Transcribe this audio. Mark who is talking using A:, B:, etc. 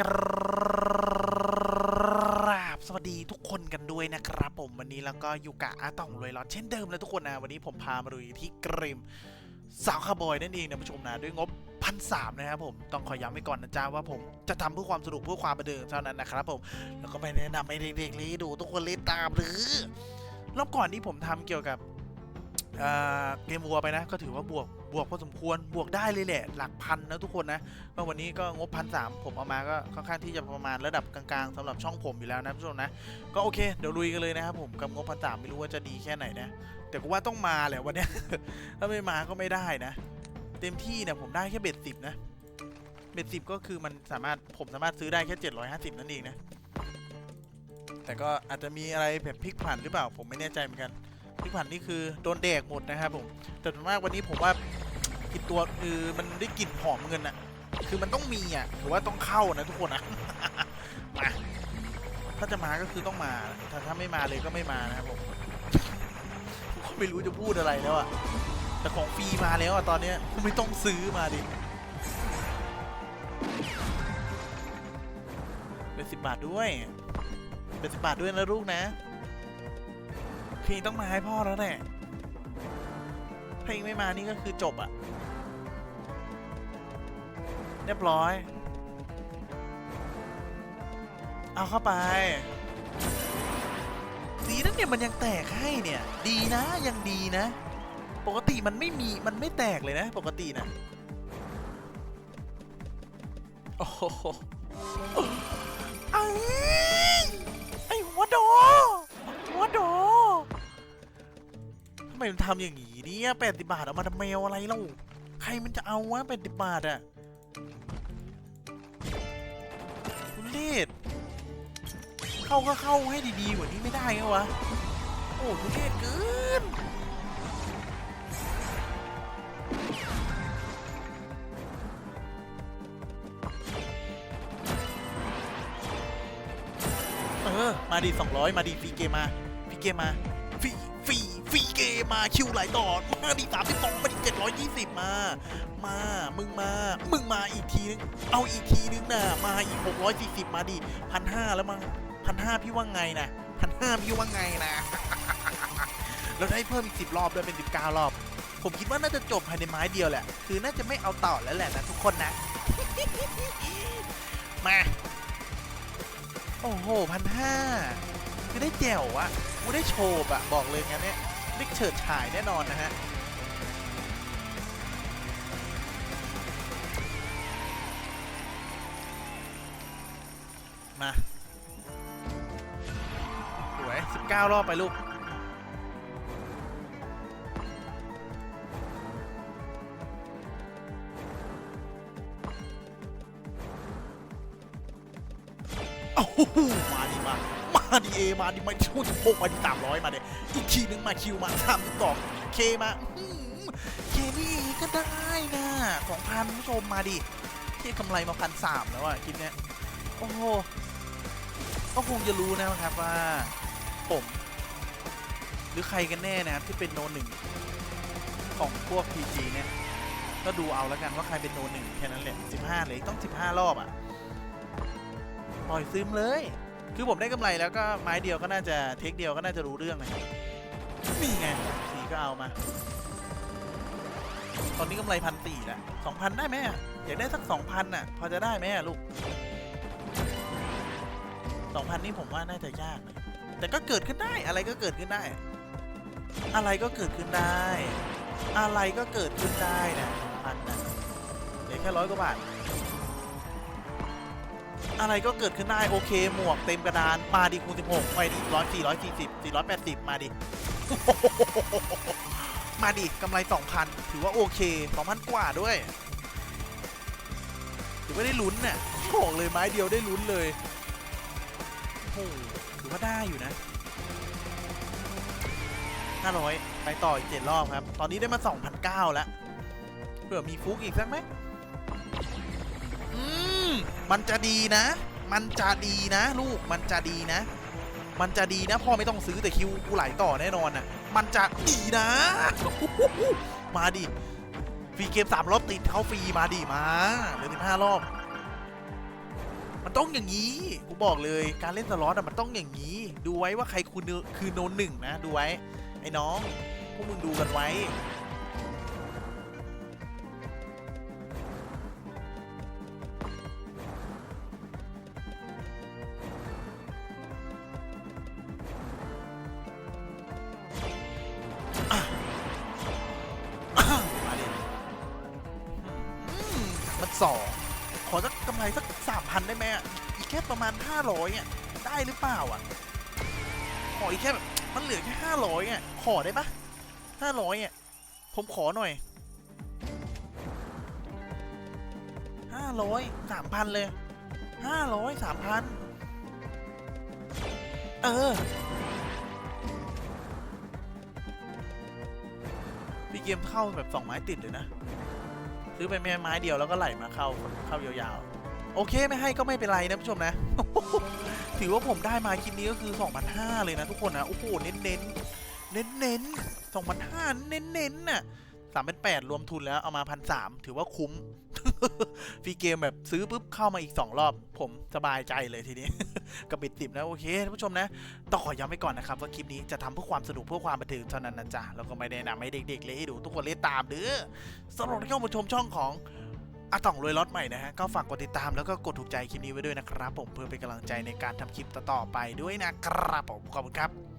A: กราบสวัสดีทุกคนกันด้วยนะครับผมวันนี้แล้วก็อยู่กับอาต่องรวยรอดเช่นเดิมเลยทุกคนนะวันนี้ผมพามาดูที่กรมสาวคาร์บอยนั่นเองนะผู้ชมนะด้วยงบพันสามนะครับผมต้องขอย้ำไว้ก่อนนะจ๊ะว่าผมจะทำเพื่อความสนุกเพื่อความบันเทิงเท่านั้นนะครับผมแล้วก็ไม่แนะนำให้เด็กๆเลยดูทุกคนเลยตามหรือรอบก่อนที่ผมทำเกี่ยวกับ เกมวัวไปนะ ก็ถือว่าบวกบวกพอสมควรบวกได้เลยแหละ หลักพันนะทุกคนนะก็วันนี้ก็งบพันสามผมเอามาก็ค่อนข้างที่จะประมาณระดับกลางๆสำหรับช่องผมอยู่แล้วนะผู้ชมนะ ก็โอเคเดี๋ยวลุยกันเลยนะครับผมกับงบพันสามไม่รู้ว่าจะดีแค่ไหนนะ แต่ก็ว่าต้องมาแหละวันนี้ถ้าไม่มาก็ไม่ได้นะ เต็มที่เนี่ยผมได้แค่เบ็ดสิบนะเบ็ดสิบก็คือมันสามารถผมสามารถซื้อได้แค่เจ็ดร้อยห้าสิบนั่นเองนะ แต่ก็อาจจะมีอะไรแบบพลิกผันหรือเปล่าผมไม่แน่ใจเหมือนกัน ที่ผ่านนี่คือโดนแดกหมดนะครับผมแต่ส่วนมากวันนี้ผมว่ากินตัวคือมันได้กลิ่นหอมเงินอะคือมันต้องมีอะถือว่าต้องเข้านะทุกคนนะมาถ้าจะมาก็คือต้องมาถ้าถ้าไม่มาเลยก็ไม่มานะครับผมผมก็ไม่รู้จะพูดอะไรแล้วอะแต่ของฟรีมาแล้วอะตอนเนี้ยไม่ต้องซื้อมาดิเป็นสิบบาทด้วยเป็นสิบบาทด้วยนะลูกนะ พลงต้องมาให้พ่อแล้วแหละเพลงไม่มานี่ก็คือจบอะเรียบร้อย เอาเข้าไป ดีนะเนี่ยมันยังแตกให้เนี่ย ดีนะยังดีนะ ปกติมันไม่มีมันไม่แตกเลยนะ ปกตินะโอ้โหไอ้ไอ้หัวโด ไมมันทำอย่างนี้เนี่ยแปดสิบาทเอามาทำแมวอะไรเล่าใครมันจะเอาวะแปดสิบาทอะคุณเลดเข้าก็เข้าให้ดีๆกว่านี้ไม่ได้ไงวะโอ้คุณเลดเกินเออมาดีสองร้อยมาดีฟรีเกมมาฟรีเกมมาฟรี มาคิวไหลต่อมาดีสามสิบสองมาดีเจ็ดร้อยยี่สิบมา มา มึงมา มึงมาอีกทีนึง เอาอีกทีนึงนะมาอีกหกร้อยสี่สิบมาดิพันห้าแล้วมั้งพันห้าพี่ว่าไงนะพันห้าพี่ว่าไงนะเราได้เพิ่มอีกสิบรอบด้วยเป็นสิบเก้ารอบ ผมคิดว่าน่าจะจบภายในไม้เดียวแหละ คือน่าจะไม่เอาต่อแล้วแหละนะทุกคนนะ มา โอ้โหพันห้าคือได้แจ๋วอะกูได้โชบอะบอกเลยงั้นเนี่ย ได้เฉิดฉายแน่นอนนะฮะมาสวย 19 รอบไปลูก โอ้โหมาดิมามา ดิเอมาดิมาช่วยโปกมาดิสามร้อยมาดิอีกทีนึงมาคิวมาสามสองเคมาเคนี่ก็ได้นะสองพันผู้ชมมาดิที่กำไรมาพันสามแล้วอะคลิปเนี้ยโอ้โหก็คงจะรู้นะครับว่าผมหรือใครกันแน่นะครับที่เป็นโนหนึ่งของพวก PG เนี่ย ก็ดูเอาแล้วกันว่าใครเป็นโนหนึ่งแค่นั้นแหละ 15 เลยต้อง 15 รอบอะ ปล่อยซึมเลย คือผมได้กำไรแล้วก็ไม้เดียวก็น่าจะเทคเดียวก็น่าจะรู้เรื่องนะครับนี่ไงสีก็เอามา ตอนนี้กำไรพันตีแล้วสองพันได้ไหมอะอยากได้สักสองพันน่ะ พอจะได้ไหมอะลูกสองพันนี่ผมว่าน่าจะยากนะแต่ก็เกิดขึ้นได้อะไรก็เกิดขึ้นได้ อะไรก็เกิดขึ้นได้ อะไรก็เกิดขึ้นได้นะพันนะเหลือแค่ร้อยกว่าบาท อะไรก็เกิดขึ้นได้โอเค หมวกเต็มกระดาน มาดิคูณ16ไปดิร้อยสี่ร้อยสี่สิบสี่ร้อยแปดสิบมาดิ มาดิกำไรสองพันถือว่าโอเคสองพันกว่าด้วย ถือว่าได้ลุ้นน่ะบอกเลยไม้เดียวได้ลุ้นเลยโอ้โหถือว่าได้อยู่นะห้าร้อยไปต่ออีกเจ็ดรอบครับ ตอนนี้ได้มาสองพันเก้าแล้วเผื่อมีฟุกอีกสักไหม มันจะดีนะ มันจะดีนะลูก มันจะดีนะ มันจะดีนะ พ่อไม่ต้องซื้อแต่คิวกูไหลต่อแน่นอนน่ะ มันจะดีนะ มาดิ ฟรีเกมสามรอบติดเข้าฟรีมาดิมาเหลือสิบห้ารอบ มันต้องอย่างนี้ กูบอกเลยการเล่นสล็อตอะมันต้องอย่างนี้ ดูไว้ว่าใครคุณคือโนหนึ่งนะ ดูไว้ ไอ้น้อง พวกมึงดูกันไว้ 2 ขอสักกำไรสักสามพันได้ไหมอะอีกแค่ประมาณ 500อะได้หรือเปล่าอะ ขออีกแค่บมันเหลือแค่500อะขอได้ปะ500อะผมขอหน่อย500 3,000 เลย 500 3,000 เออ พี่เกมเข้าแบบสองไม้ติดเลยนะ ซื้อไปแม่ไม้เดียวแล้วก็ไหลมาเข้าเข้ายาวๆ โอเคไม่ให้ก็ไม่เป็นไรนะผู้ชมนะ ถือว่าผมได้มาคลิปนี้ก็คือ2,005เลยนะทุกคนนะโอ้โหเน้นเน้นเน้นเน้นๆ2,500เน้นเน้นน่ะสามเป็นแปดรวมทุนแล้วเอามาพันสามถือว่าคุ้ม ฟรีเกมแบบซื้อปุ๊บเข้ามาอีก 2 รอบ ผมสบายใจเลยทีนี้ กับบิดติบนะโอเคท่านผู้ชมนะต้องขอย้ำไว้ก่อนนะครับ ว่าคลิปนี้จะทำเพื่อความสนุกเพื่อความบันเทิงเท่านั้นนะจ๊ะแล้วก็ไม่ได้แนะนำให้เด็กๆ เลยให้ดูทุกคนเล่นตามเด้อสำหรับที่เข้ามาชมช่องของอาต่องรวยรถใหม่นะฮะ ก็ฝากกดติดตามแล้วก็กดถูกใจคลิปนี้ไว้ด้วยนะครับ ผมเพื่อเป็นกำลังใจในการทำคลิปต่อๆไปด้วยนะครับผมขอบคุณครับ